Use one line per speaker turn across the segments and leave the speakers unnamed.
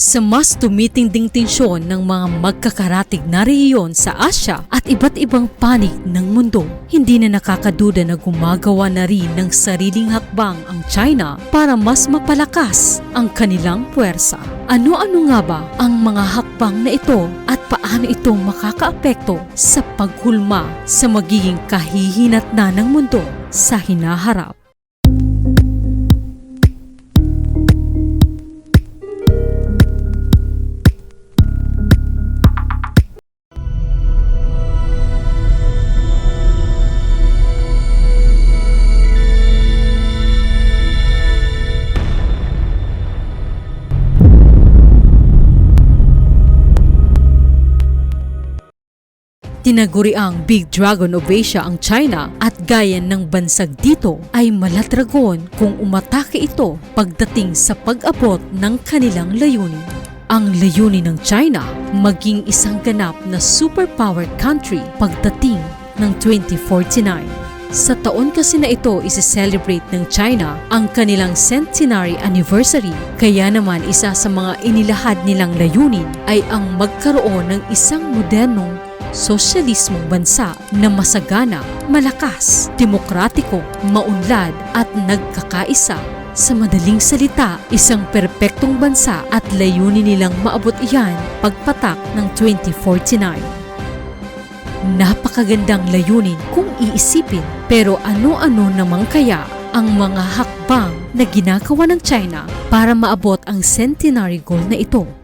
sa mas tumitinding tensyon ng mga magkakaratig na rehiyon sa Asya at iba't ibang panig ng mundo. Hindi na nakakaduda na gumagawa na rin ng sariling hakbang ang China para mas mapalakas ang kanilang puwersa. Ano-ano nga ba ang mga hakbang na ito at paano ito makakaapekto sa paghulma sa magiging kahihinatna ng mundo sa hinaharap? Tinaguri ang Big Dragon of Asia ang China at gaya ng bansag dito ay malatragon kung umatake ito pagdating sa pag-abot ng kanilang layunin. Ang layunin ng China maging isang ganap na superpower country pagdating ng 2049. Sa taon kasi na ito isi-celebrate ng China ang kanilang centenary anniversary. Kaya naman isa sa mga inilahad nilang layunin ay ang magkaroon ng isang modernong sosyalismong bansa na masagana, malakas, demokratiko, maunlad at nagkakaisa. Sa madaling salita, isang perpektong bansa at layunin nilang maabot iyan pagpatak ng 2049. Napakagandang layunin kung iisipin pero ano-ano namang kaya ang mga hakbang na ginagawa ng China para maabot ang centenary goal na ito.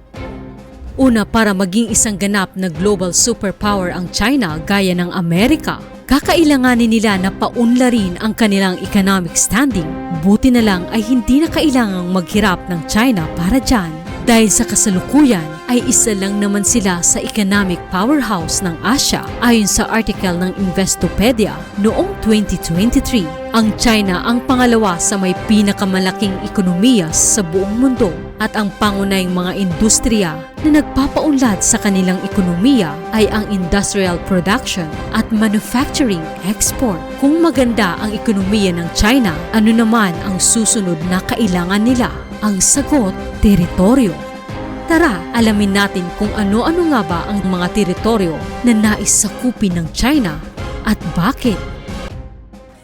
Una para maging isang ganap na global superpower ang China gaya ng Amerika, kakailanganin nila na paunlarin ang kanilang economic standing. Buti na lang ay hindi na kailangang maghirap ng China para dyan. Dahil sa kasalukuyan ay isa lang naman sila sa economic powerhouse ng Asia ayon sa article ng Investopedia noong 2023. Ang China ang pangalawa sa may pinakamalaking ekonomiya sa buong mundo at ang pangunahing mga industriya na nagpapaunlad sa kanilang ekonomiya ay ang industrial production at manufacturing export. Kung maganda ang ekonomiya ng China, ano naman ang susunod na kailangan nila? Ang sagot, teritoryo. Tara, alamin natin kung ano-ano nga ba ang mga teritoryo na nais sakupin ng China at bakit.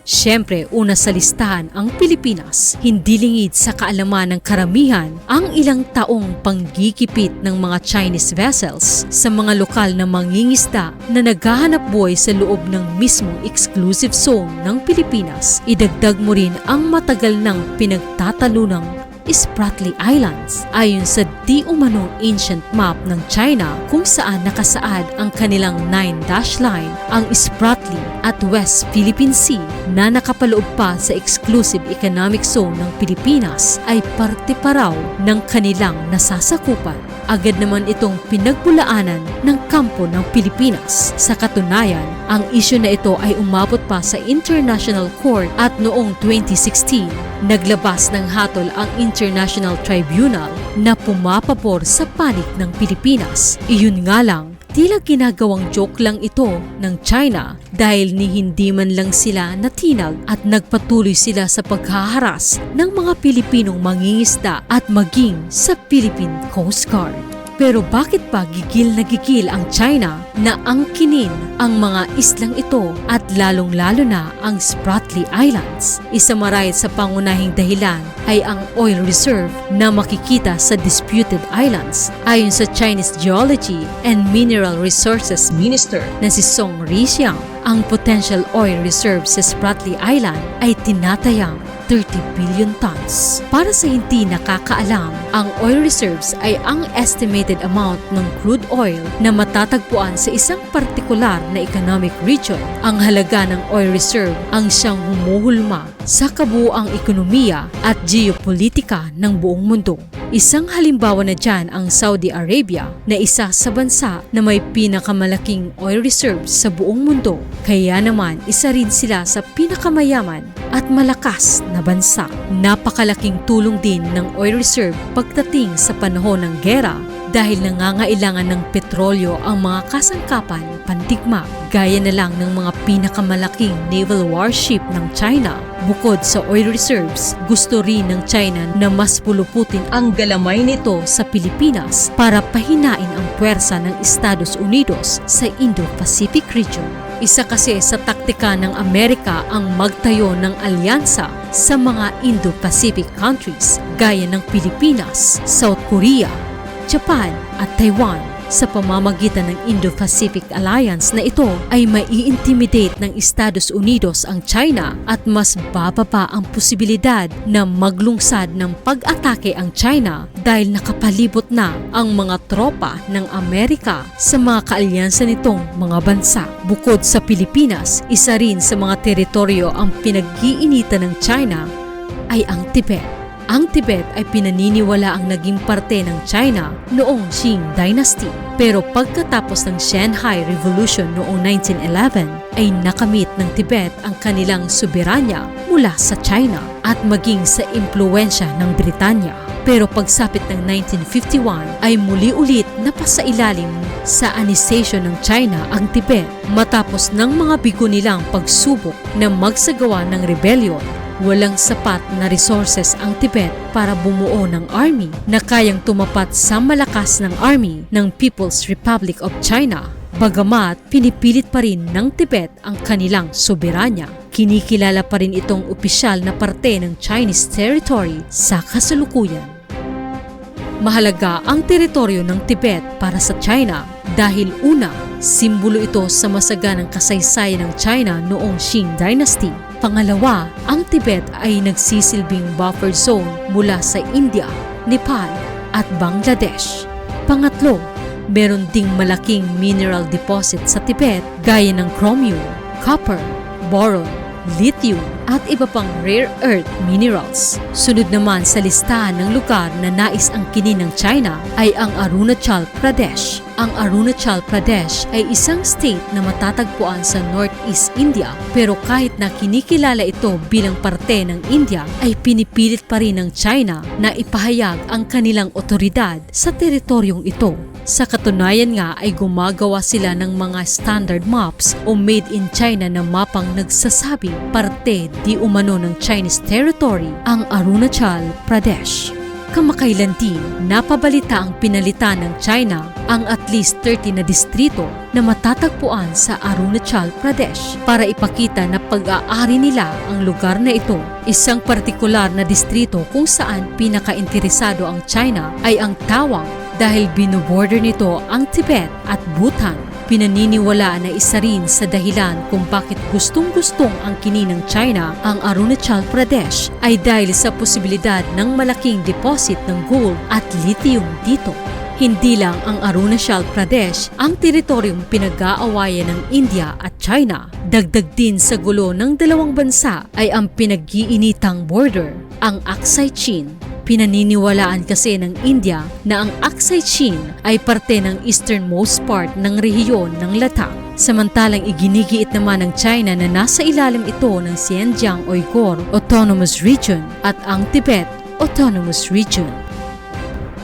Siyempre, una sa listahan ang Pilipinas. Hindi lingid sa kaalaman ng karamihan ang ilang taong panggigipit ng mga Chinese vessels sa mga lokal na mangingisda na naghahanap buhay sa loob ng mismong exclusive zone ng Pilipinas. Idagdag mo rin ang matagal ng pinagtatalunang Spratly Islands ayon sa di umanong ancient map ng China kung saan nakasaad ang kanilang nine dash line ang Spratly at West Philippine Sea na nakapaloob pa sa exclusive economic zone ng Pilipinas ay parte pa raw ng kanilang nasasakupan. Agad naman itong pinagbulaanan ng kampo ng Pilipinas. Sa katunayan, ang isyu na ito ay umabot pa sa International Court at noong 2016, naglabas ng hatol ang International Tribunal na pumapabor sa panig ng Pilipinas. Iyon nga lang, tila ginagawang joke lang ito ng China dahil ni hindi man lang sila natinag at nagpatuloy sila sa paghaharas ng mga Pilipinong mangingisda at maging sa Philippine Coast Guard. Pero bakit pa gigil na gigil ang China na angkinin ang mga islang ito at lalong-lalo na ang Spratly Islands? Isa marahil sa pangunahing dahilan ay ang oil reserve na makikita sa disputed islands. Ayon sa Chinese Geology and Mineral Resources Minister na si Song Rixiang, ang potential oil reserve sa Spratly Island ay tinatayang 30 billion tons. Para sa hindi nakakaalam, ang oil reserves ay ang estimated amount ng crude oil na matatagpuan sa isang partikular na economic region. Ang halaga ng oil reserve ang siyang humuhulma sa kabuuang ekonomiya at geopolitika ng buong mundo. Isang halimbawa na dyan ang Saudi Arabia na isa sa bansa na may pinakamalaking oil reserves sa buong mundo. Kaya naman isa rin sila sa pinakamayaman at malakas na bansa. Napakalaking tulong din ng oil reserve pagdating sa panahon ng gera dahil nangangailangan ng petrolyo ang mga kasangkapan pandigma gaya na lang ng mga pinakamalaking naval warship ng China. Bukod sa oil reserves, gusto rin ng China na mas puluputin ang galamay nito sa Pilipinas para pahinain ang puwersa ng Estados Unidos sa Indo-Pacific region. Isa kasi sa taktika ng Amerika ang magtayo ng alyansa sa mga Indo-Pacific countries gaya ng Pilipinas, South Korea, Japan at Taiwan. Sa pamamagitan ng Indo-Pacific Alliance na ito ay mai-intimidate ng Estados Unidos ang China at mas bababa ang posibilidad na maglungsad ng pag-atake ang China dahil nakapalibot na ang mga tropa ng Amerika sa mga kaalyansa nitong mga bansa. Bukod sa Pilipinas, isa rin sa mga teritoryo ang pinag-iinitan ng China ay ang Tibet. Ang Tibet ay pinaniniwala ang naging parte ng China noong Qing Dynasty. Pero pagkatapos ng Shanghai Revolution noong 1911 ay nakamit ng Tibet ang kanilang soberanya mula sa China at maging sa impluensya ng Britanya. Pero pagsapit ng 1951 ay muli ulit napasailalim sa annexation ng China ang Tibet matapos ng mga bigo nilang pagsubok na magsagawa ng rebellion Walang sapat na resources ang Tibet para bumuo ng army na kayang tumapat sa malakas ng army ng People's Republic of China. Bagamat pinipilit pa rin ng Tibet ang kanilang soberanya, kinikilala pa rin itong opisyal na parte ng Chinese territory sa kasalukuyan. Mahalaga ang teritoryo ng Tibet para sa China dahil una, simbolo ito sa masaganang kasaysayan ng China noong Qing Dynasty. Pangalawa, ang Tibet ay nagsisilbing buffer zone mula sa India, Nepal at Bangladesh. Pangatlo, meron ding malaking mineral deposit sa Tibet gaya ng chromium, copper, boron, lithium at iba pang rare earth minerals. Sunod naman sa listahan ng lugar na nais ang kinin ng China ay ang Arunachal Pradesh. Ang Arunachal Pradesh ay isang state na matatagpuan sa Northeast India pero kahit na kinikilala ito bilang parte ng India ay pinipilit pa rin ng China na ipahayag ang kanilang otoridad sa teritoryong ito. Sa katunayan nga ay gumagawa sila ng mga standard maps o made in China na mapang nagsasabing parte di umano ng Chinese territory ang Arunachal Pradesh. Kamakailan din, napabalita ang pinalitan ng China ang at least 30 na distrito na matatagpuan sa Arunachal Pradesh para ipakita na pag-aari nila ang lugar na ito. Isang partikular na distrito kung saan pinaka-interesado ang China ay ang Tawang dahil binuborder nito ang Tibet at Bhutan. Pinaniniwalaan na isa rin sa dahilan kung bakit gustong-gustong ang kini ng China ang Arunachal Pradesh ay dahil sa posibilidad ng malaking deposit ng gold at lithium dito. Hindi lang ang Arunachal Pradesh ang teritoryong pinag-aawayan ng India at China. Dagdag din sa gulo ng dalawang bansa ay ang pinag-iinitang border, ang Aksai Chin Pinaniniwalaan kasi ng India na ang Aksai Chin ay parte ng easternmost part ng rehiyon ng Ladakh. Samantalang iginigiit naman ng China na nasa ilalim ito ng Xinjiang Uyghur Autonomous Region at ang Tibet Autonomous Region.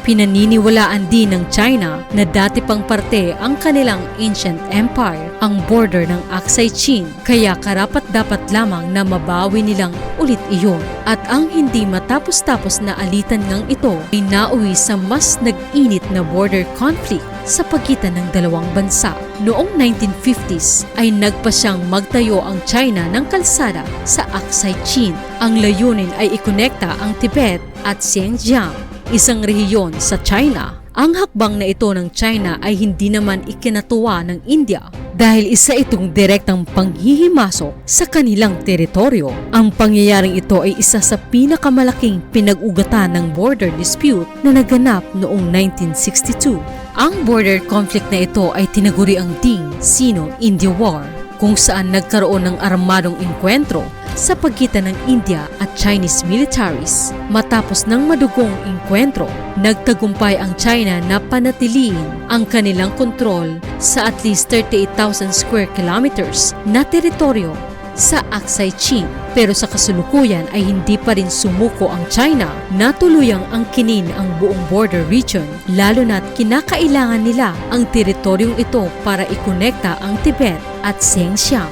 Pinaniniwalaan din ng China na dati pang parte ang kanilang ancient empire, ang border ng Aksai Chin, kaya karapat dapat lamang na mabawi nilang ulit iyon. At ang hindi matapos-tapos na alitan ngang ito ay nauwi sa mas nag-init na border conflict sa pagitan ng dalawang bansa. Noong 1950s ay nagpa siyang magtayo ang China ng kalsada sa Aksai Chin. Ang layunin ay ikonekta ang Tibet at Xinjiang isang rehiyon sa China. Ang hakbang na ito ng China ay hindi naman ikinatuwa ng India dahil isa itong direktang panghihimasok sa kanilang teritoryo. Ang pangyayaring ito ay isa sa pinakamalaking pinag-ugatan ng border dispute na naganap noong 1962. Ang border conflict na ito ay tinaguri ang Ding Sino-India War kung saan nagkaroon ng armadong inkwentro sa pagitan ng India at Chinese militaries. Matapos ng madugong inkwentro, nagtagumpay ang China na panatiliin ang kanilang kontrol sa at least 38,000 square kilometers na teritoryo sa Aksay Chin. Pero sa kasulukuyan ay hindi pa rin sumuko ang China na tuluyang angkinin ang buong border region lalo na't kinakailangan nila ang teritoryong ito para ikonekta ang Tibet at Xinjiang.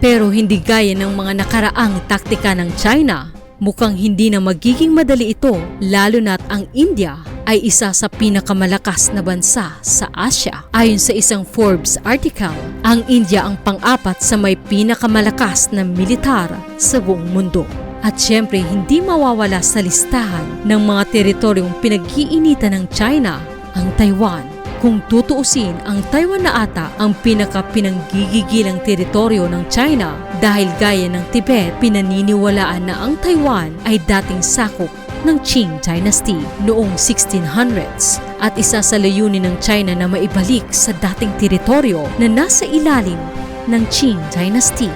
Pero hindi gaya ng mga nakaraang taktika ng China, mukhang hindi na magiging madali ito lalo na't ang India ay isa sa pinakamalakas na bansa sa Asia. Ayon sa isang Forbes article, ang India ang pang-apat sa may pinakamalakas na militar sa buong mundo. At syempre hindi mawawala sa listahan ng mga teritoryong pinag-iinitan ng China ang Taiwan. Kung tutuusin, ang Taiwan na ata ang pinaka-pinanggigigilang teritoryo ng China dahil gaya ng Tibet, pinaniniwalaan na ang Taiwan ay dating sakop ng Qing Dynasty noong 1600s at isa sa layunin ng China na maibalik sa dating teritoryo na nasa ilalim ng Qing Dynasty.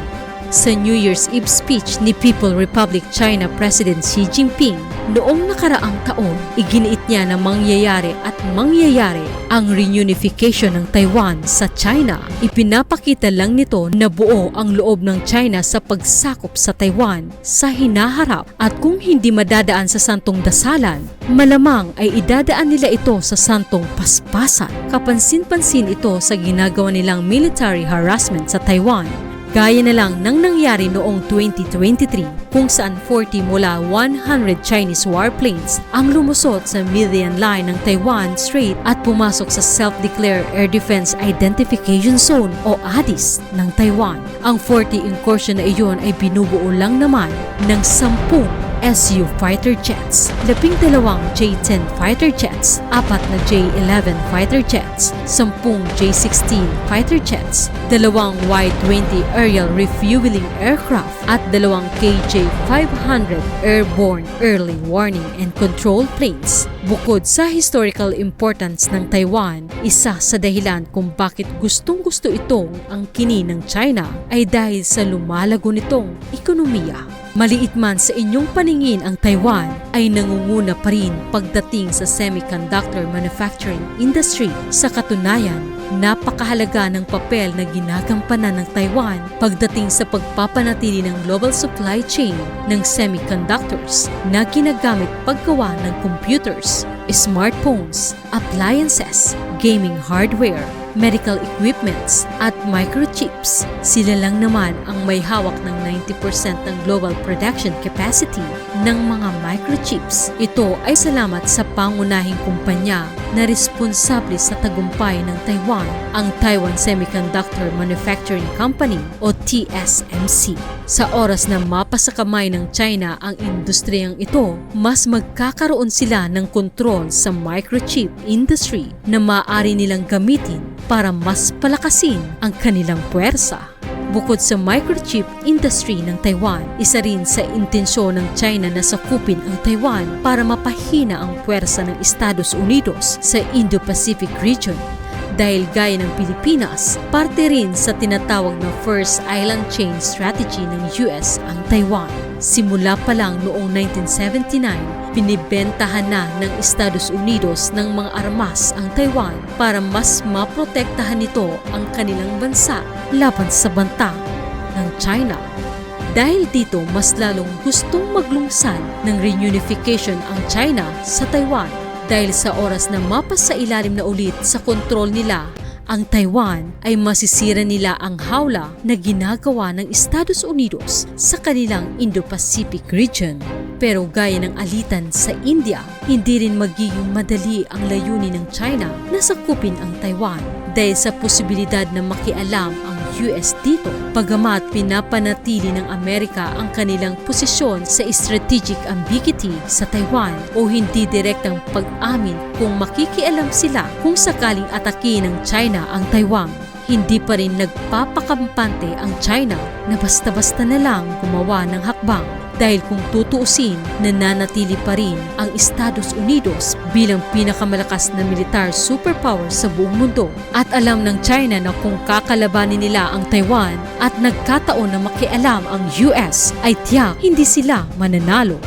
Sa New Year's Eve speech ni People Republic China President Xi Jinping noong nakaraang taon, iginiit niya na mangyayari at mangyayari ang reunification ng Taiwan sa China. Ipinapakita lang nito na buo ang loob ng China sa pagsakop sa Taiwan sa hinaharap at kung hindi madadaan sa santong dasalan, malamang ay idadaan nila ito sa santong paspasan. Kapansin-pansin ito sa ginagawa nilang military harassment sa Taiwan Gaya na lang ng nangyari noong 2023 kung saan 40 mula 100 Chinese warplanes ang lumusot sa median line ng Taiwan Strait at pumasok sa Self-Declared Air Defense Identification Zone o ADIS ng Taiwan. Ang 40 incursion na iyon ay binubuo lang naman ng 10 SU fighter jets, labing dalawang J-10 fighter jets, apat na J-11 fighter jets, sampung J-16 fighter jets, dalawang Y-20 aerial refueling aircraft at dalawang KJ-500 airborne early warning and control planes. Bukod sa historical importance ng Taiwan, isa sa dahilan kung bakit gustong-gusto itong ang kini ng China ay dahil sa lumalago nitong ekonomiya. Maliit man sa inyong paningin ang Taiwan ay nangunguna pa rin pagdating sa semiconductor manufacturing industry. Sa katunayan, napakahalaga ng papel na ginagampanan ng Taiwan pagdating sa pagpapanatili ng global supply chain ng semiconductors na ginagamit paggawa ng computers, smartphones, appliances, gaming hardware, medical equipments at microchips. Sila lang naman ang may hawak ng 90% ng global production capacity ng mga microchips. Ito ay salamat sa pangunahing kumpanya na responsable sa tagumpay ng Taiwan, ang Taiwan Semiconductor Manufacturing Company o TSMC. Sa oras na mapasa kamay ng China ang industriyang ito, mas magkakaroon sila ng kontrol sa microchip industry na maaari nilang gamitin para mas palakasin ang kanilang puwersa. Bukod sa microchip industry ng Taiwan, isa rin sa intensyon ng China na sakupin ang Taiwan para mapahina ang puwersa ng Estados Unidos sa Indo-Pacific region dahil gaya ng Pilipinas, parte rin sa tinatawag na First Island Chain Strategy ng US ang Taiwan. Simula pa lang noong 1979, binibentahan na ng Estados Unidos ng mga armas ang Taiwan para mas maprotektahan nito ang kanilang bansa laban sa banta ng China. Dahil dito, mas lalong gustong maglungsad ng reunification ang China sa Taiwan dahil sa oras na mapasa ilalim na ulit sa kontrol nila ang Taiwan ay masisira nila ang hawla na ginagawa ng Estados Unidos sa kanilang Indo-Pacific region. Pero gaya ng alitan sa India, hindi rin magiging madali ang layunin ng China na sakupin ang Taiwan dahil sa posibilidad na makialam ang US dito. Pagamat pinapanatili ng Amerika ang kanilang posisyon sa strategic ambiguity sa Taiwan o hindi direktang pag-amin kung makikialam sila kung sakaling atake ng China ang Taiwan. Hindi pa rin nagpapakampante ang China na basta-basta na lang gumawa ng hakbang dahil kung tutuusin, nananatili pa rin ang Estados Unidos bilang pinakamalakas na militar superpower sa buong mundo. At alam ng China na kung kakalabanin nila ang Taiwan at nagkataon na makialam ang US ay tiyak hindi sila mananalo.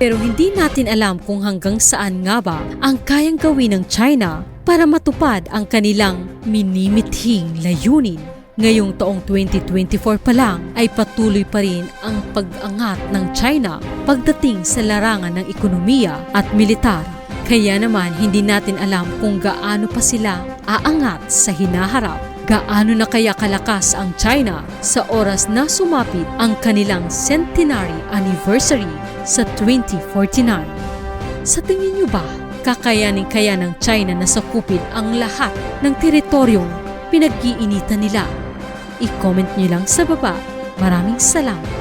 Pero hindi natin alam kung hanggang saan nga ba ang kayang gawin ng China para matupad ang kanilang minimithing layunin Ngayong taong 2024 pa lang ay patuloy pa rin ang pag-angat ng China pagdating sa larangan ng ekonomiya at militar. Kaya naman hindi natin alam kung gaano pa sila aangat sa hinaharap. Gaano na kaya kalakas ang China sa oras na sumapit ang kanilang centenary anniversary sa 2049. Sa tingin niyo ba, kakayanin kaya ng China na sakupin ang lahat ng teritoryong pinag-iinitan nila? I-comment niyo lang sa baba. Maraming salamat.